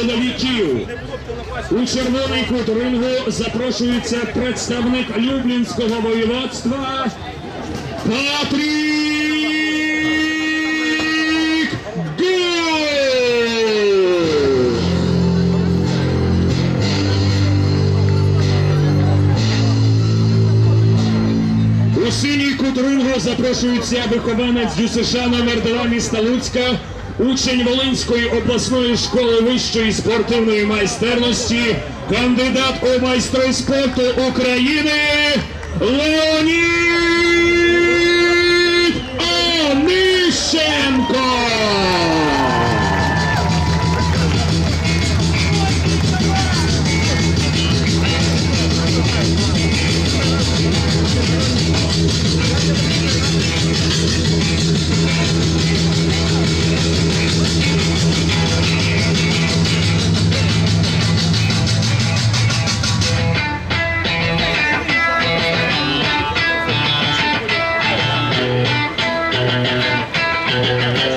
чоловіків. У червоний кут рингу запрошується представник Люблінського воєводства Патрік Гул! У синій кут рингу запрошується вихованець ДЮСШ номер 2 міста Луцька, учень Волинської обласної школи вищої спортивної майстерності, кандидат у майстри спорту України Леонід Yeah.